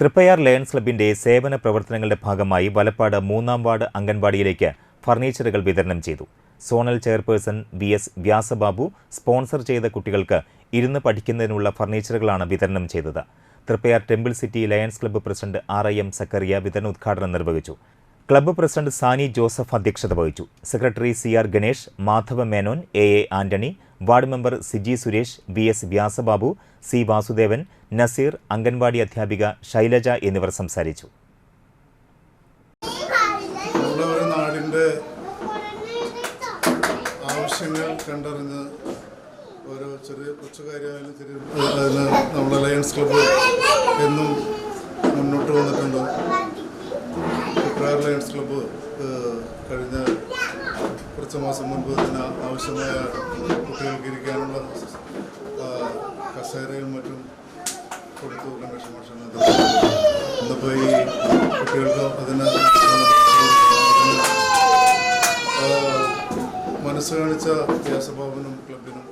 Triprayar lions ക്ലബിന്റെ സേവന പ്രവർത്തനങ്ങളുടെ ഭാഗമായി വലപ്പാട് മൂന്നാം വാർഡ് അംഗൻവാടിയിലേക്ക് ഫർണിച്ചറുകൾ വിതരണം ചെയ്തു. Zonal chairperson V S Vyasababu sponsor ചെയ്ത കുട്ടികൾക്ക് ഇരുന്ന് പഠിക്കുന്നതിനുള്ള ഫർണിച്ചറുകളാണ് വിതരണം ചെയ്തത്. Triprayar temple city lions club president R I M Zachariah വിതരണ ഉദ്ഘാടനം നിർവഹിച്ചു. ക്ലബ്ബ് പ്രസിഡന്റ് സാനി ജോസഫ് അധ്യക്ഷത വഹിച്ചു. Secretary C R Ganesh Madhava Menon A A Antony ward member Siji Suresh V S Vyasababu C Vasudevan Nazeer anganwadi അധ്യാപിക ശൈലജ എന്നിവർ സംസാരിച്ചു. ആവശ്യങ്ങൾ കണ്ടറിഞ്ഞ് ഓരോ ചെറിയ കൊച്ചു കാര്യമായാലും ചെറിയ അതിന് നമ്മുടെ ലയൺസ് ക്ലബ്ബ് എന്നും മുന്നോട്ട് വന്നിട്ടുണ്ട്. കുട്ടനാട് ലയൺസ് ക്ലബ്ബ് കഴിഞ്ഞ കുറച്ച് മാസം മുൻപ് തന്നെ ആവശ്യമായ കുട്ടികൾക്ക് ഇരിക്കാനുള്ള കസേരയും മറ്റും കൊടുത്തു കൺവെൻഷൻ മോഷൻ ഇന്നിപ്പോൾ ഈ കുട്ടികൾക്ക് അതിന്, മനസ്സ് കാണിച്ച വ്യാസഭവനും ക്ലബിനും